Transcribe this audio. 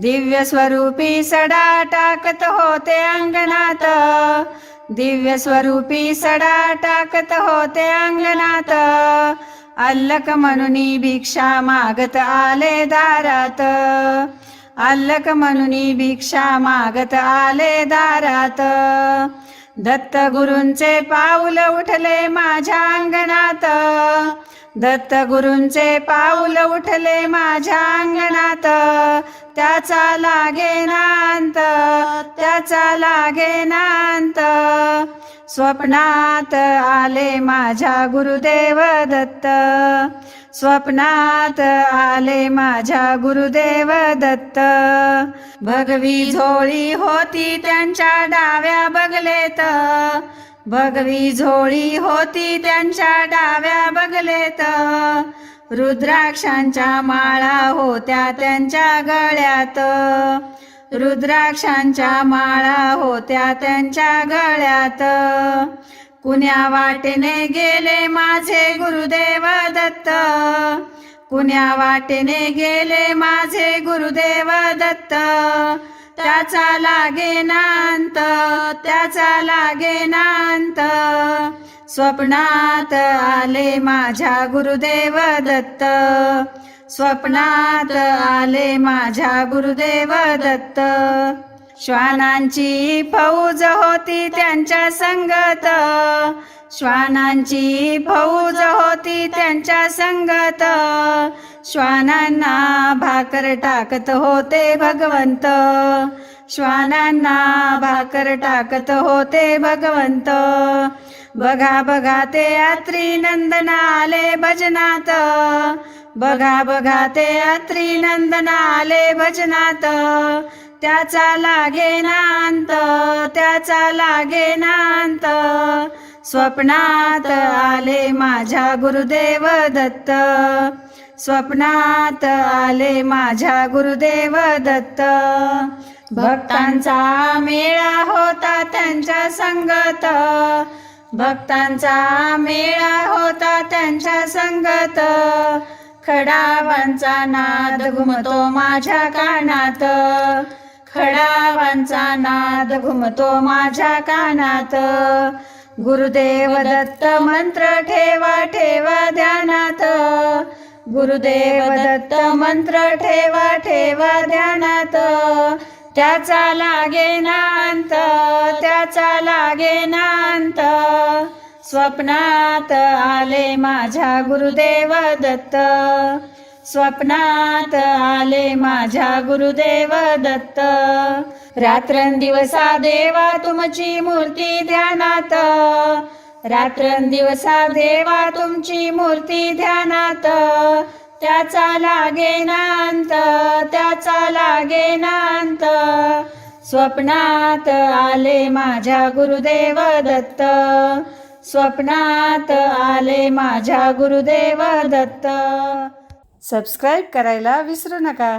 दिव्य स्वरूपी सडा टाकत होते अंगणात. दिव्य स्वरूपी सडा टाकत होते अंगणात. अल्लक मनुनी भिक्षा मागत आले दारात. अल्लक मनुनी भिक्षा मागत आले दारात. दत्त गुरूंचे पाऊल उठले माझ्या अंगणात. दत्तगुरूंचे पाऊल उठले माझ्या अंगणात. त्याचा लागे नांत त्याचा लागे नांत. स्वप्नात आले माझ्या गुरुदेव दत्त. स्वप्नात आले माझ्या गुरुदेव दत्त. भगवी झोळी होती त्यांच्या डाव्या बगलेत. भगवी झोळी होती त्यांच्या डाव्या बगलेत. रुद्राक्षांच्या माळा होत्या त्यांच्या गळ्यात. रुद्राक्षांच्या माळा होत्या त्यांच्या गळ्यात. कुण्या वाटेने गेले माझे गुरुदेव दत्त? कुण्या वाटेने गेले माझे गुरुदेव दत्त? त्याचा लागे नांत त्याचा लागे नांत स्वप्नात आले माझ्या गुरुदेव दत्त. स्वप्नात आले माझ्या गुरुदेव दत्त. श्वानांची फौज होती त्यांच्या संगत. श्वानांची फौज होती त्यांच्या संगत. श्वानांना भाकर टाकत होते भगवंत. श्वानांना भाकर टाकत होते भगवंत. बघा बघा ते यात्री नंदना आले भजनात. बघा बघा ते यात्री नंदना आले भजनात. त्याचा लागे नांत त्याचा लागे नांत. स्वप्नात आले माझ्या गुरुदेव दत्त. स्वप्नात आले माझ्या गुरुदेव दत्त. भक्तांचा मेळा होता त्यांच्या संगत. भक्तांचा मेळा होता त्यांच्या संगत. खडावांचा नाद घुमतो माझ्या कानात. खडावांचा नाद घुमतो माझ्या कानात. गुरुदेव दत्त मंत्र ठेवा ठेवा ध्यानात. गुरुदेव दत्त मंत्र ठेवा ठेवा ध्यानात. त्याचा लागे नांत त्याचा लागे नांत. स्वप्नात आले माझ्या गुरुदेव दत्त. स्वप्नात आले माझ्या गुरुदेव दत्त. रात्रंदिवसा देवा तुमची मूर्ती ध्यानात. रात्रंदिवसा देवा तुमची मूर्ती ध्यानात. त्याचा लागे नांत त्याचा लागे नांत. स्वप्नात आले माझ्या गुरुदेव दत्त. स्वप्नात आले माझ्या गुरुदेव दत्त. सबस्क्राईब करायला विसरू नका.